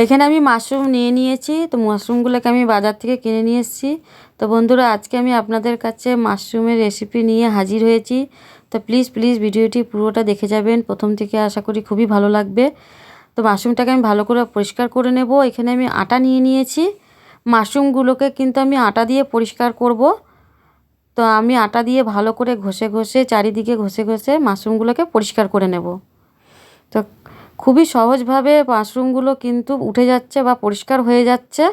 এখানে আমি মাশরুম নিয়ে নিয়েছি, তো মাশরুমগুলোকে আমি বাজার থেকে কিনে নিয়ে এসেছি। তো বন্ধুরা, আজকে আমি আপনাদের কাছে মাশরুমের রেসিপি নিয়ে হাজির হয়েছি। তো প্লিজ প্লিজ ভিডিওটি পুরোটা দেখে যাবেন। প্রথম থেকে আশা করি খুবই ভালো লাগবে। তো মাশরুমটাকে আমি ভালো করে পরিষ্কার করে নেব। এখানে আমি আটা নিয়ে নিয়েছি। মাশরুমগুলোকে কিন্তু আমি আটা দিয়ে পরিষ্কার করব। তো আমি আটা দিয়ে ভালো করে ঘষে ঘষে চারিদিকে ঘষে ঘষে মাশরুমগুলোকে পরিষ্কার করে নেব। তো খুবই সহজভাবে মাশরুমগুলো কিন্তু উঠে যাচ্ছে বা পরিষ্কার হয়ে যাচ্ছে।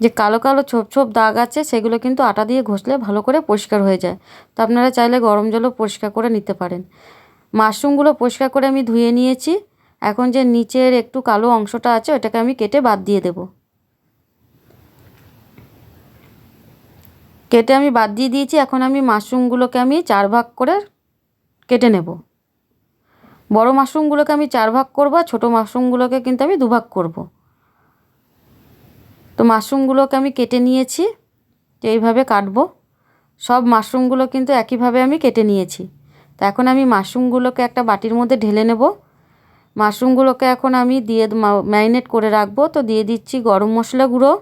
যে কালো কালো ছোপ ছোপ দাগ আছে, সেগুলো কিন্তু আটা দিয়ে ঘষলে ভালো করে পরিষ্কার হয়ে যায়। তো আপনারা চাইলে গরম জলও পরিষ্কার করে নিতে পারেন। মাশরুমগুলো পরিষ্কার করে আমি ধুয়ে নিয়েছি। এখন যে নিচের একটু কালো অংশটা আছে, ওটাকে আমি কেটে বাদ দিয়ে দেব। কেটে আমি বাদ দিয়ে দিয়েছি। এখন আমি মাশরুমগুলোকে আমি চার ভাগ করে কেটে নেব। বড় মাশরুমগুলোকে আমি চার ভাগ করব আর ছোটো মাশরুমগুলোকে কিন্তু আমি দুভাগ করব। তো মাশরুমগুলোকে আমি কেটে নিয়েছি, তো এইভাবে কাটবো। সব মাশরুমগুলো কিন্তু একইভাবে আমি কেটে নিয়েছি। তো এখন আমি মাশরুমগুলোকে একটা বাটির মধ্যে ঢেলে নেব। মাশরুমগুলোকে এখন আমি দিয়ে ম্যারিনেট করে রাখব। তো দিয়ে দিচ্ছি গরম মশলা গুঁড়ো,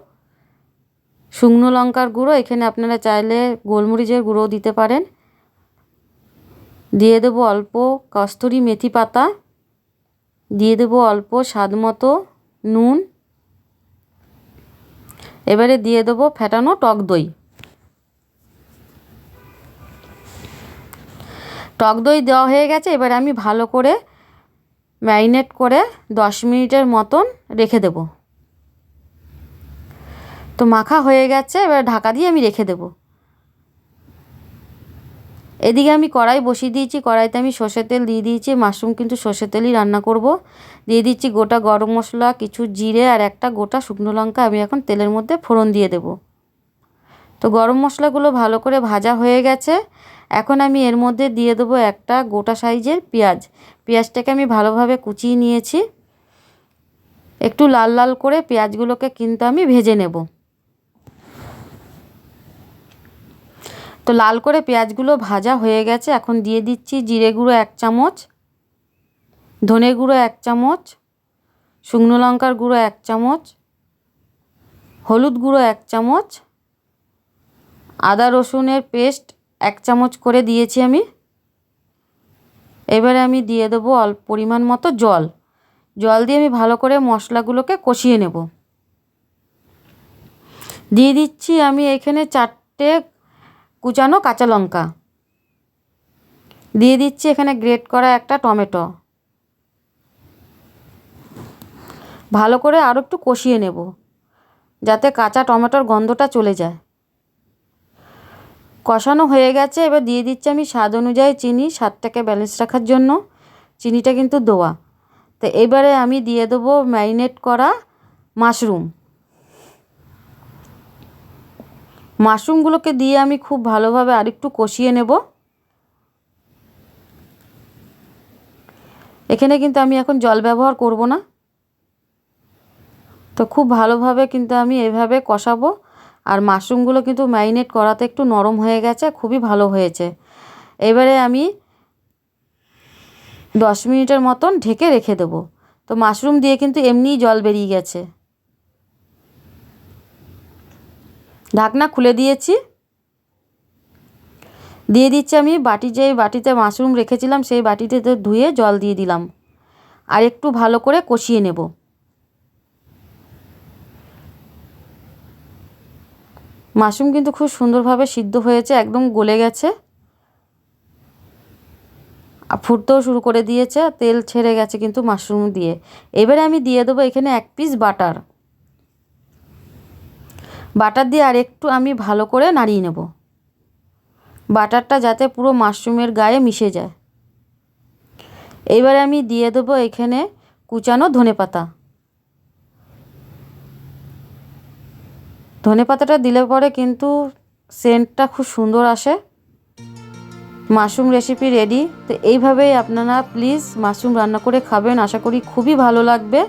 শুকনো লঙ্কার গুঁড়ো। এখানে আপনারা চাইলে গোলমরিচের গুঁড়োও দিতে পারেন। দিয়ে দেবো অল্প কস্তুরি মেথি পাতা, দিয়ে দেবো অল্প স্বাদ মতো নুন। এবারে দিয়ে দেবো ফেটানো টক দই। টক দই দেওয়া হয়ে গেছে, এবারে আমি ভালো করে ম্যারিনেট করে দশ মিনিটের মতন রেখে দেব। তো মাখা হয়ে গেছে, এবার ঢাকা দিয়ে আমি রেখে দেবো। এদিকে আমি কড়াই বসিয়ে দিয়েছি, কড়াইতে আমি সর্ষের তেল দিয়ে দিয়েছি, মাশরুম কিন্তু সর্ষের তেলই রান্না করব। দিয়ে দিচ্ছি গোটা গরম মশলা, কিছু জিরে আর একটা গোটা শুকনো লঙ্কা, আমি এখন তেলের মধ্যে ফোড়ন দিয়ে দেব। তো গরম মশলাগুলো ভালো করে ভাজা হয়ে গেছে। এখন আমি এর মধ্যে দিয়ে দেবো একটা গোটা সাইজের পেঁয়াজ। পেঁয়াজটাকে আমি ভালোভাবে কুচিয়ে নিয়েছি। একটু লাল লাল করে পেঁয়াজগুলোকে কিন্তু আমি ভেজে নেব। তো লাল করে পেঁয়াজগুলো ভাজা হয়ে গেছে। এখন দিয়ে দিচ্ছি জিরে গুঁড়ো এক চামচ, ধনে গুঁড়ো এক চামচ, শুকনো লঙ্কার গুঁড়ো এক চামচ, হলুদ গুঁড়ো এক চামচ, আদা রসুনের পেস্ট এক চামচ করে দিয়েছি আমি। এবারে আমি দিয়ে দেবো অল্প পরিমাণ মতো জল। জল দিয়ে আমি ভালো করে মশলাগুলোকে কষিয়ে নেব। দিয়ে দিচ্ছি আমি এখানে চারটে কুচানো কাঁচা লঙ্কা। দিয়ে দিচ্ছি এখানে গ্রেট করা একটা টমেটো। ভালো করে আরও একটু কষিয়ে নেব, যাতে কাঁচা টমেটোর গন্ধটা চলে যায়। কষানো হয়ে গেছে, এবার দিয়ে দিচ্ছি আমি স্বাদ অনুযায়ী চিনি, স্বাদটাকে ব্যালেন্স রাখার জন্য। চিনিটা কিন্তু দেওয়া তো এবারে আমি দিয়ে দেবো ম্যারিনেট করা মাশরুম মাশরুমগুলোকে দিয়ে আমি খুব ভালোভাবে আরেকটু কষিয়ে নেব। এখানে কিন্তু আমি এখন জল ব্যবহার করব না। তো খুব ভালোভাবে কিন্তু আমি এভাবে কষাবো। আর মাশরুমগুলো কিন্তু ম্যারিনেট করাতে একটু নরম হয়ে গেছে, খুবই ভালো হয়েছে। এবারে আমি দশ মিনিটের মতন ঢেকে রেখে দেবো। তো মাশরুম দিয়ে কিন্তু এমনিই জল বেরিয়ে গেছে। ঢাকনা খুলে দিয়েছি। দিয়ে দিচ্ছি আমি বাটি, যে বাটিতে মাশরুম রেখেছিলাম সেই বাটিতে ধুয়ে জল দিয়ে দিলাম। আর একটু ভালো করে কষিয়ে নেব। মাশরুম কিন্তু খুব সুন্দরভাবে সিদ্ধ হয়েছে, একদম গলে গেছে। আর ফুটতেও শুরু করে দিয়েছে তেল ছেড়ে গেছে কিন্তু মাশরুম দিয়ে। এবারে আমি দিয়ে দেবো এখানে এক পিস বাটার বাটার দিয়ে আর একটু আমি ভালো করে নাড়িয়ে নেব। বাটারটা যাতে পুরো মাশরুমের গায়ে মিশে যায়। এবারে আমি দিয়ে দেবো এখানে কুচানো ধনে পাতা। ধনে পাতাটা দিলে পরে কিন্তু সেন্টটা খুব সুন্দর আসে। Mushroom recipe ready. তো এইভাবেই আপনারা প্লিজ মাশরুম রান্না করে খাবেন। আশা করি খুবই ভালো লাগবে।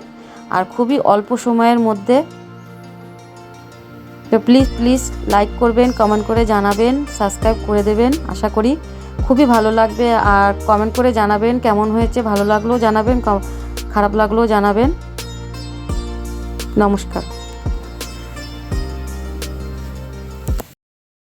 আর খুবই অল্প সময়ের মধ্যে তো প্লিজ প্লিজ লাইক করবেন কমেন্ট করে জানাবেন সাবস্ক্রাইব করে দেবেন, আশা করি খুবই ভালো লাগবে। আর কমেন্ট করে জানাবেন কেমন হয়েছে, ভালো লাগলেও জানাবেন খারাপ লাগলেও জানাবেন। নমস্কার।